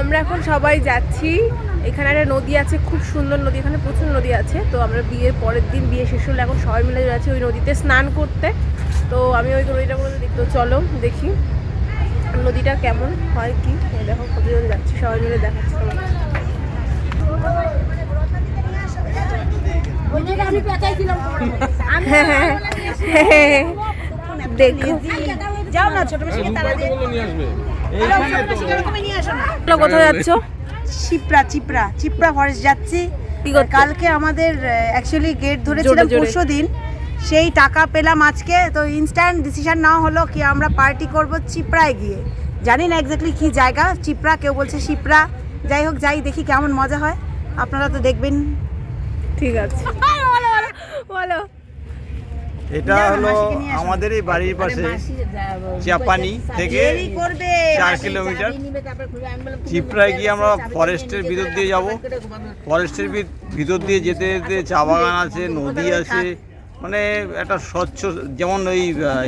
আমরা এখন সবাই যাচ্ছি। এখানে একটা নদী আছে খুব সুন্দর নদী। এখানে প্রচুর নদী আছে। তো আমরা বিয়ের পরের দিন বিয়ে শেষ হলে এখন সবাই মিলে যাচ্ছি ওই নদীতে স্নান করতে। তো আমি ওই নদীটা করে দেখতে চলো দেখি নদীটা কেমন হয় কি। দেখো কতজন যাচ্ছি সবাই মিলে দেখাচ্ছি। হ্যাঁ, হ্যাঁ, দেখো। যাও না ছোট তারা দিয়ে কোথায় যাচ্ছ? চিপড়া চিপড়া চিপড়া ফরেস্ট যাচ্ছি। কালকে আমাদের অ্যাকচুয়ালি গেট ধরেছিলাম। পরশু দিন। সেই টাকা পেলাম আজকে। তো ইনস্ট্যান্ট ডিসিশন নেওয়া হলো কি আমরা পার্টি করব চিপড়ায় গিয়ে। জানি না এক্স্যাক্টলি কি জায়গা। চিপড়া কেউ বলছে শিপড়া যাই হোক যাই দেখি কেমন মজা হয়। আপনারা তো দেখবেন। ঠিক আছে। বলো বলো বলো। এটা হলো। আমাদের এই বাড়ির পাশে চাপানি থেকে চার কিলোমিটার। চিপড়ায় গিয়ে আমরা ফরেস্টের ভিতর দিয়ে যাব। ফরেস্টের ভিতর দিয়ে যেতে যেতে চা বাগান আছে নদী আছে। মানে একটা স্বচ্ছ যেমন ওই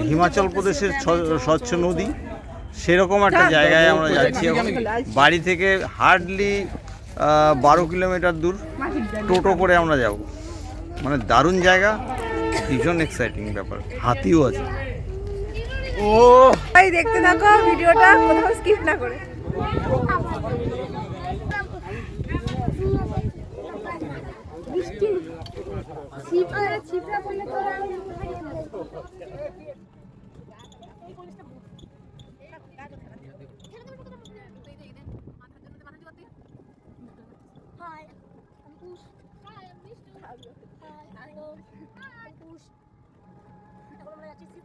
হিমাচল প্রদেশের স্বচ্ছ নদী। সেরকম একটা জায়গায় আমরা যাচ্ছি এখন। বাড়ি থেকে হার্ডলি বারো কিলোমিটার দূর টোটো করে আমরা যাব। মানে দারুণ জায়গা। ভীষণ এক্সাইটিং ব্যাপার। হাতিও আছে। ও ভাই দেখতে থাকো ভিডিওটা কোথাও স্কিপ না করে Hi, I'm Kush. Hi, I'm Mishtu. Hi, hello. Hi, Kush. এখন আমরা যাচ্ছি সিপ্রা সিপ্রা ফরেস্ট মানে ওই নদীটা ফরেস্ট না ফরেস্ট করি করি আপনারা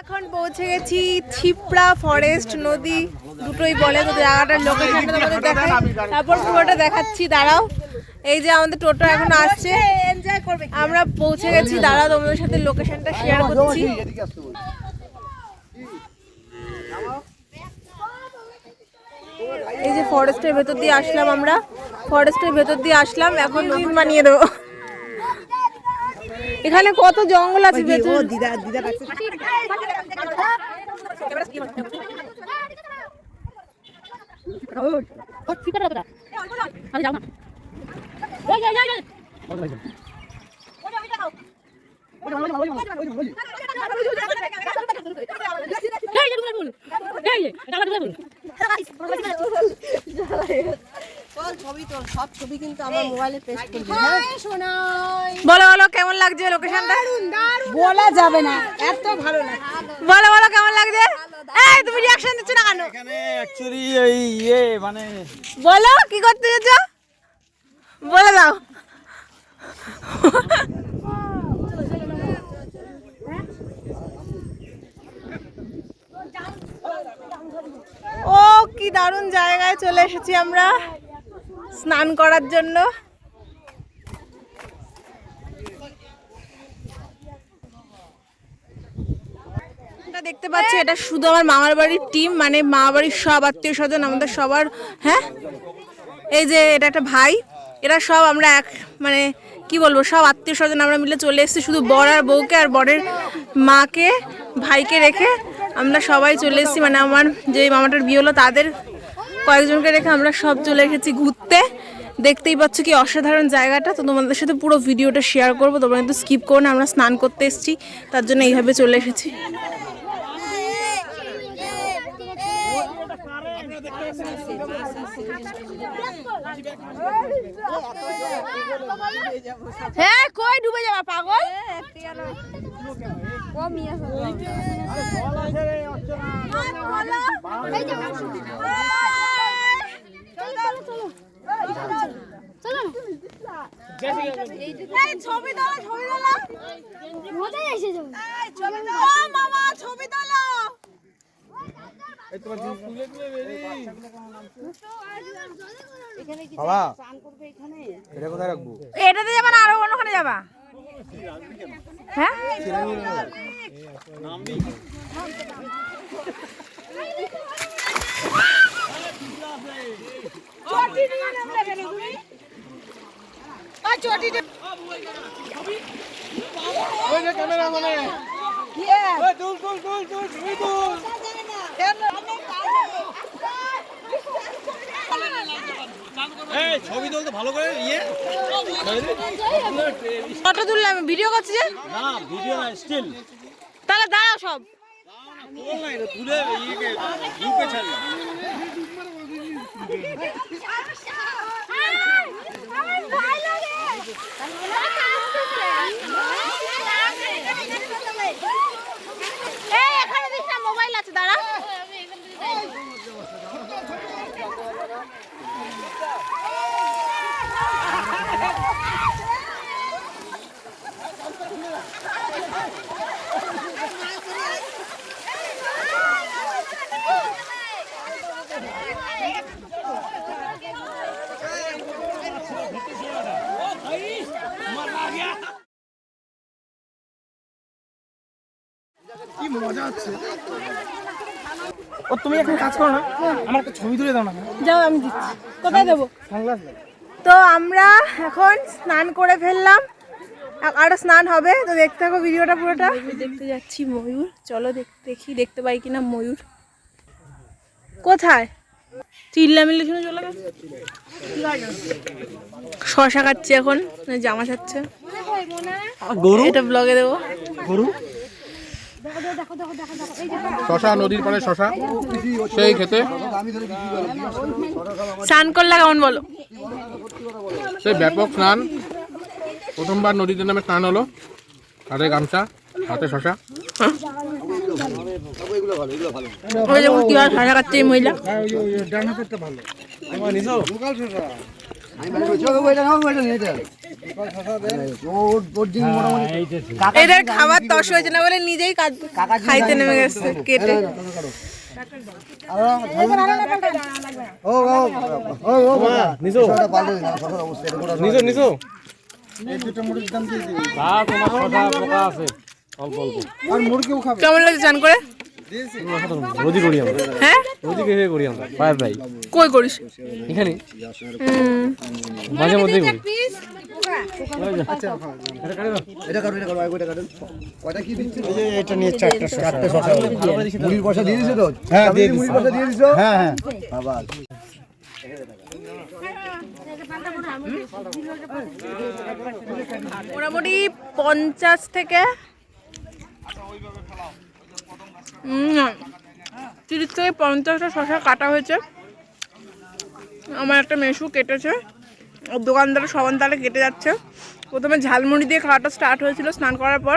এখন পৌঁছে গেছি ছিপড়া ফরেস্ট নদী। দুটোই বলে তো জায়গাটার লোকেশনটা তোমাদের দেখাই। তারপর পুরোটা দেখাচ্ছি দাঁড়াও। এই যে আমাদের টোটো এখন আসছে। আমরা পৌঁছে গেছি দাঁড়াও তোমাদের সাথে লোকেশনটা শেয়ার করছি। এই যে ফরেস্টের ভেতর দিয়ে আসলাম আমরা। ফরেস্টের ভেতর দিয়ে আসলাম এখন নতুন বানিয়ে দেবো। এখানে কত জঙ্গল আছে ভেতর? দিদা দিদা ডাকছে ছবি তো সব ছবি কিন্তু আমার মোবাইলে পেস্ট করবি বলো বলো কেমন লাগছে লোকেশনটা বলা যাবে না এত ভালো লাগে বলো বলো কেমন লাগছে? এই তুমি রিয়াকশন দিচ্ছ না কেন? এখানে অ্যাকচুয়ালি এই ইয়ে মানে বলো কি করতে যেছো বলে দাও। ও কি দারুণ জায়গায় চলে এসেছি আমরা। স্নান করার জন্য। দেখতে পাচ্ছি, এটা শুধু আমার মামার বাড়ির টিম মানে মামা বাড়ির সব আত্মীয় স্বজন, আমাদের সবার হ্যাঁ? এই যে এটা একটা ভাই, এরা সব আমরা এক মানে কি বলব, সব আত্মীয় স্বজন আমরা মিলে চলে এসেছি, শুধু বর আর বউকে আর বরের মাকে, ভাইকে রেখে আমরা সবাই চলে এসেছি মানে আমার যে মামাটার বিয়ে হলো, তাদের কয়েকজনকে রেখে আমরা সব চলে এসেছি ঘুরতে। দেখতেই পাচ্ছ কি অসাধারণ জায়গাটা। তো তোমাদের সাথে পুরো ভিডিওটা শেয়ার করব তোমরা কিন্তু স্কিপ করো না আমরা স্নান করতে এসেছি। তার জন্য এইভাবে চলে এসেছি। হ্যাঁ কই ডুবে যাবা পাগল? ছবি তোলা ছবি তোলা মজাই এসে যাবে। ছবি তোলা মামা ছবি তোলা বাবা। এটা কোথায় রাখব? এটাতে যাবা না আরও অন্যখানে যাবা? হ্যাঁ? ছবি তুলতে ভালো করে ইয়ে ফটো তুললাম ভিডিও করছি যে ভিডিও না তাহলে দাঁড়াও সব তুলে ইয়েকে ইউকে ছাড়ি এই এখানে দেখ না মোবাইল আছে দাঁড়া ও তুমি এখন কাজ করো না? আমার একটা ছবি তুলে দাও না। যাও আমি দিচ্ছি। কোথায় দেবো। তো আমরা এখন স্নান করে ফেললাম। আ- আরও স্নান হবে তো দেখতে থাকো ভিডিওটা পুরোটা। দেখতে যাচ্ছি ময়ূর। চলো দেখ- দেখি দেখতে পাই কিনা ময়ূর। কোথায়? চিল্লামিল্লি শুনে চলে গেছে? শশা খাচ্ছে এখন জামা খাচ্ছে গরু? এটা ব্লগে দেবো। গরু? শশা নদীর পাড়ে শশা। সেই খেতে। স্নান করলা কেমন বলো? সেই ব্যাপক স্নান। প্রথমবার নদীতে নামে স্নান হলো। হাতে গামছা হাতে শশা। ভালো এদের খাবার তস হয়েছে না বলে নিজেই খাইতে নেমে গেছে কেটে। নিজো নিজো নিজো আর মুরগিও খাবে। কেমন লাগছে চান করে? রোজি করি আমরা। হ্যাঁ? রোজি কে করি আমরা পায়ের ভাই কই করিস? এখানে। মাঝে মধ্যে করি। এটা নিয়ে চারটে চারটে শশা। মুড়ির পয়সা দিয়ে দিছো তো? হ্যাঁ মুড়ির পয়সা দিয়ে দিছো। হ্যাঁ হ্যাঁ। বাবা মোটামুটি পঞ্চাশ থেকে তিরিশ থেকে পঞ্চাশটা শশা কাটা হয়েছে। আমার একটা মেশু কেটেছে। দোকানদার সবান তালে কেটে যাচ্ছে। প্রথমে ঝালমুড়ি দিয়ে খাওয়াটা স্টার্ট হয়েছিল স্নান করার পর।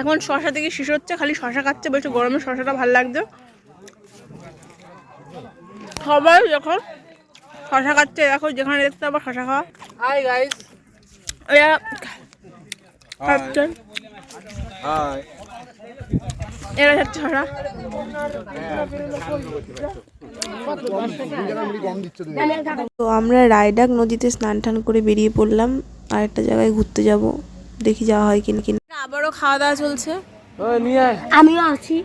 এখন শশা থেকে শেষ হচ্ছে, খালি শশা খাচ্ছে বেশ গরমে শশাটা ভালো লাগছে। সবাই যখন শশা খাচ্ছে দেখো যেখানে দেখতে আবার শশা খাওয়া। হাই গাইস এরা খাচ্ছে। এরা যাচ্ছে শশা। তো আমরা রায়ডাক নদীতে স্নান টান করে বেরিয়ে পড়লাম। আর একটা জায়গায় ঘুরতে যাব। দেখি যাওয়া হয় কিনা কিনা। আবারও খাওয়া দাওয়া চলছে। আমিও আছি।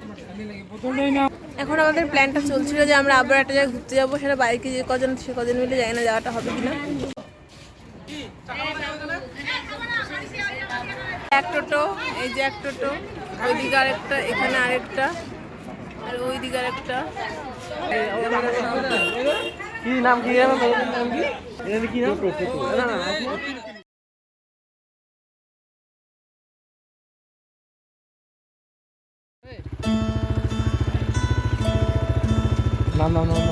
এখন আমাদের প্ল্যানটা চলছিল যে আমরা আবার একটা জায়গায় ঘুরতে যাব সেটা বাইকে যে কজন সে কজন মিলে যাই না যাওয়াটা হবে কিনা। এক টোটো এই যে এক টোটো ওইদিকে আরেকটা এখানে আরেকটা আর ওইদিকে আরেকটা। কি নাম কি নাম কি? এটা কি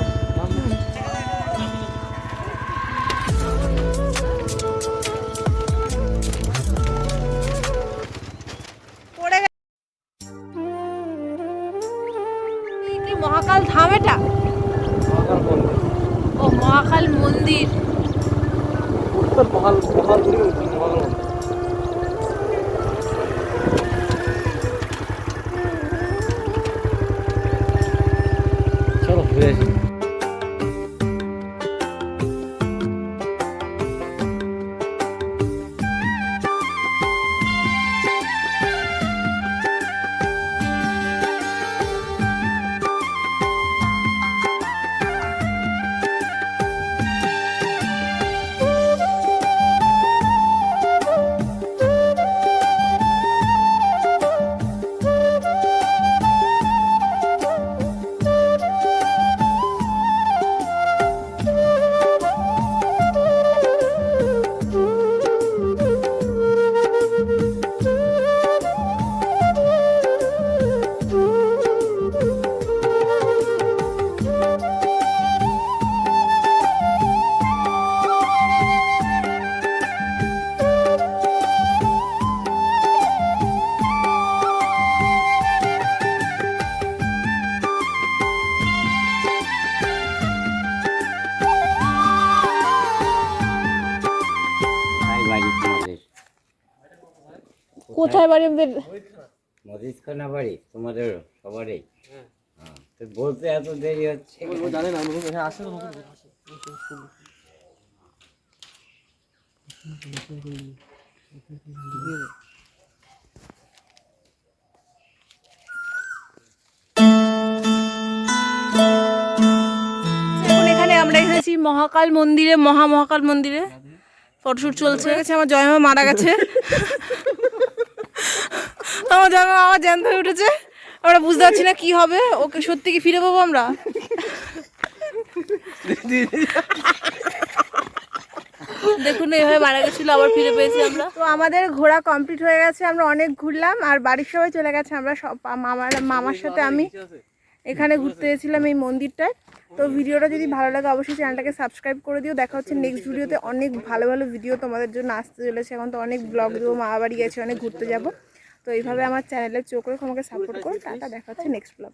বেশ কোথায় বাড়ি আমাদের? মদিসখানা বাড়ি তোমাদেরও সবারই। হ্যাঁ। তো বলতে এত দেরি হচ্ছে এখন এখানে আমরা এসেছি মহাকাল মন্দিরে মহা মহাকাল মন্দিরে। ফটোশুট চলছে। গেছে আমার জয়মা মারা গেছে। আমার জয়মা আবার জ্যান্ত হয়ে উঠেছে। আমরা বুঝতে পারছি না কি হবে। ওকে সত্যি কি ফিরে পাবো আমরা? দেখুন এইভাবে মারা গেছিল আবার ফিরে পেয়েছি আমরা। তো আমাদের ঘোরা কমপ্লিট হয়ে গেছে আমরা অনেক ঘুরলাম আর বাড়ির সবাই চলে গেছে আমরা সব মামার মামার সাথে আমি এখানে ঘুরতে গেছিলাম এই মন্দিরটায়। তো ভিডিওটা যদি ভালো লাগে অবশ্যই চ্যানেলটাকে সাবস্ক্রাইব করে দিও। দেখা হচ্ছে নেক্সট ভিডিওতে অনেক ভালো ভালো ভিডিও তোমাদের জন্য আসতে চলেছে। এখন তো অনেক ব্লগ দেবো মা বাড়ি গেছে অনেক ঘুরতে যাব। তো এইভাবে আমার চ্যানেলে চোখ রেখে আমাকে সাপোর্ট করুন টাটা দেখা হচ্ছে নেক্সট ব্লগ